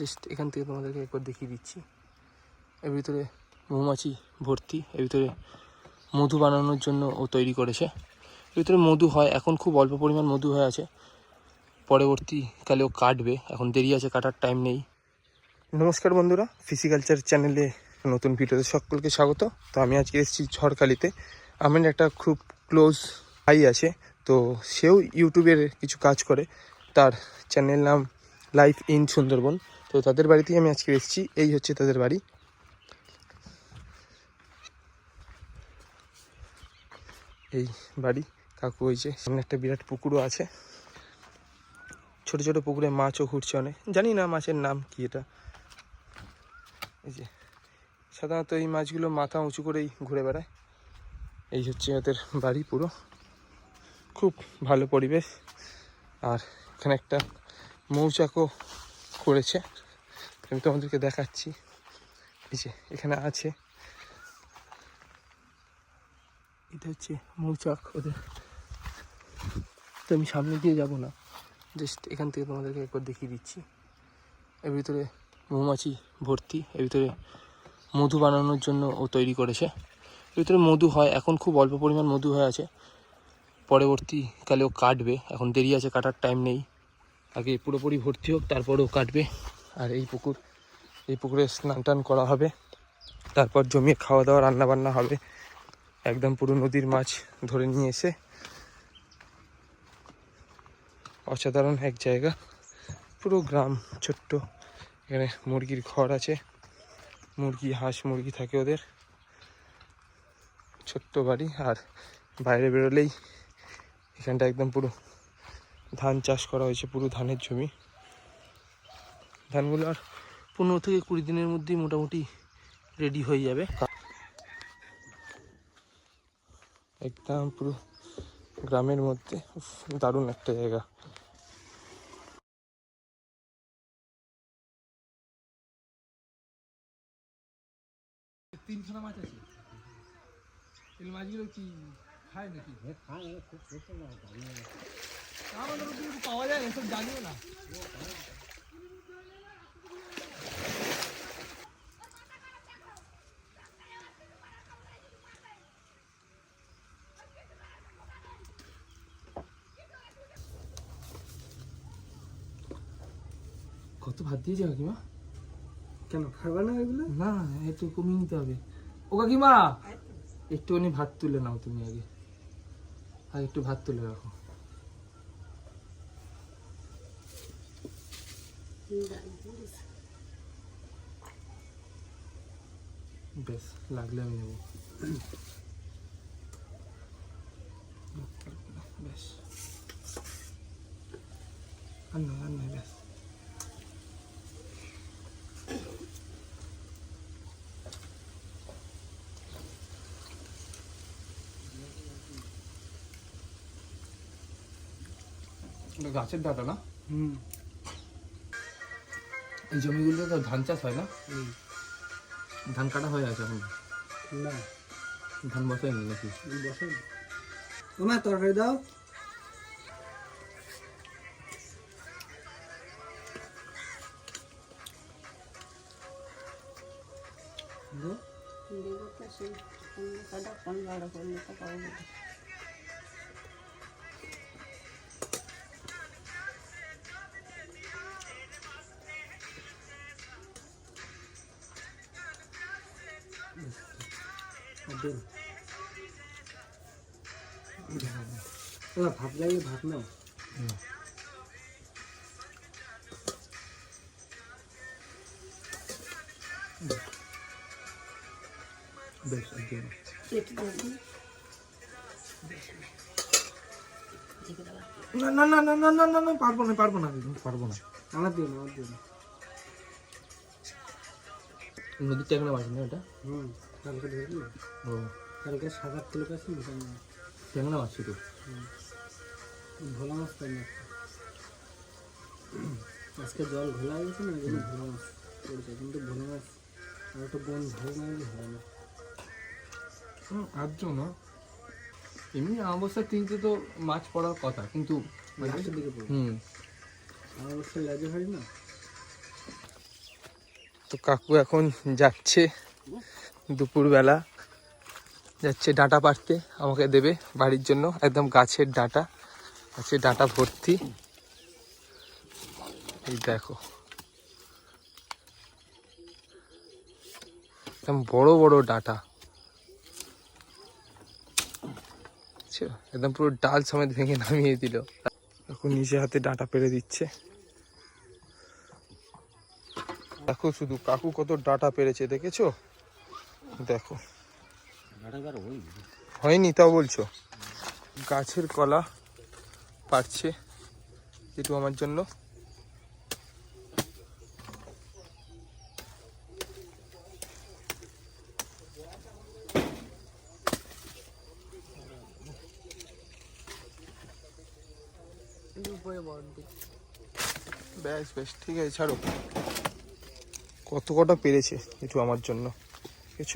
Just এখান থেকে তোমাদেরকে একবার দেখিয়ে দিচ্ছি। এর ভিতরে মৌমাছি ভর্তি, এর ভিতরে মধু বানানোর জন্য ও তৈরি করেছে। এর ভিতরে মধু হয়, এখন খুব অল্প পরিমাণ মধু হয়ে আছে। পরবর্তীকালে ও কাটবে, এখন দেরি আছে, কাটার টাইম নেই। নমস্কার বন্ধুরা ফিজিক্যালচার চ্যানেলে নতুন ভিডিওতে সকলকে স্বাগত। তো আমি আজকে এসেছি ঝড়খালিতে। আমার একটা খুব ক্লোজ ভাই আছে, তো সেও ইউটিউবের কিছু কাজ করে। তার চ্যানেল নাম লাইফ ইন সুন্দরবন তো তাদের বাড়িতেই আমি আজকে এসেছি। এই হচ্ছে তাদের বাড়ি। এই বাড়ি। কাকু হয়েছে সামনে একটা বিরাট পুকুরও আছে। ছোট ছোট পুকুরে মাছও ঘুরছে অনেক। জানি না মাছের নাম কি এটা। এই যে সাধারণত এই মাছগুলো মাথা উঁচু করেই ঘুরে বেড়ায়। এই হচ্ছে ওদের বাড়ি পুরো। খুব ভালো পরিবেশ। আর এখানে একটা মৌচাকও করেছে। আমি তোমাদেরকে দেখাচ্ছি। এই যে, এখানে আছে। এটা হচ্ছে মৌচাক ওদের। তো আমি সামনে দিয়ে যাব না। জাস্ট এখান থেকে তোমাদেরকে একবার দেখিয়ে দিচ্ছি। এর ভিতরে মৌমাছি ভর্তি, এর ভিতরে মধু বানানোর জন্য ও তৈরি করেছে। এর ভিতরে মধু হয়, এখন খুব অল্প পরিমাণ মধু হয়ে আছে। পরবর্তীকালে ও কাটবে। এখন দেরি আছে, কাটার টাইম নেই। আগে পুরোপুরি ভর্তি হোক, তারপরেও কাটবে। আর এই পুকুর, এই পুকুরে স্নান টান করা হবে। তারপর জমিয়ে খাওয়া দাওয়া রান্না বান্না হবে। একদম পুরো নদীর মাছ ধরে নিয়ে এসে। অসাধারণ এক জায়গা। পুরো গ্রাম ছোট্ট। এখানে মুরগির ঘর আছে। মুরগি, হাঁস, মুরগি থাকে ওদের। ছোট্ট বাড়ি। আর বাইরে বেরোলেই এখানটা একদম পুরো ধান চাষ করা হয়েছে, পুরো ধানের জমি। ধানগুলো আর পনেরো থেকে কুড়ি দিনের মধ্যেই মোটামুটি রেডি হয়ে যাবে। একদম পুরো গ্রামের মধ্যে দারুণ একটা জায়গা। মাছ আছে? তো পাওয়া যায়, এসব জানিও না। কত ভাত দিয়েছে কাকিমা। কেন খাবে না এগুলো? না একটু কমিয়ে নিতে হবে। ও কাকিমা! একটুখানি ভাত তুলে নাও তুমি আগে। আর একটু ভাত তুলে রাখো। বেশ লাগলে আমি নেব। বেশ আর আর নয় বেশ এটা গাছের ডাটা না। হুম। এই জমিগুলোতে তো ধান চাষ হয় না? ধান কাটা হয়ে আছে এখন? না। ধান বসায়নি নাকি? বসে তোমার তরকারি দাও। দাও। আর ডিম এবার ভাত লাগে ভাত নাও। বেশ ডিম না না না না না না না পারব না পারব না পারব না। না আমার দিও না। নদীর ট্যাংরা মাছ না ওটা? হুম। কালকে ধরবি ও। কালকে সাত আট কিলো কাছে ট্যাংরা মাছ শুধু? ভোলা মাছ পাই না? আজকে জল ঘোলা হয়ে গেছে না ওই ভোলা মাছ পড়েছে কিন্তু ভোলা মাছ আর একটা বন ভালো না হয় না। আর্য না। এমনি অবস্থা তিনটে তো মাছ পড়ার কথা কিন্তু লাস্টের দিকে হুম। আমার অবস্থা লেজে হয় না। তো কাকু এখন যাচ্ছে। দুপুরবেলা যাচ্ছে ডাঁটা পাড়তে, আমাকে দেবে বাড়ির জন্য একদম গাছের ডাঁটা গাছের ডাঁটা ভর্তি। এই দেখো। একদম বড় বড় ডাঁটা? একদম পুরো ডাল সমেত ভেঙে নামিয়ে দিল। এখন নিজে হাতে ডাঁটা পেরে দিচ্ছে। দেখো শুধু কাকু কত ডাঁটা পেরেছে দেখেছ? দেখো। হয়নি? তাও বলছো। গাছের কলা পারছে একটু আমার জন্য। ব্যাস বেশ ঠিক আছে ছাড়ো। কত কটা পেরেছে একটু আমার জন্য? বুঝেছ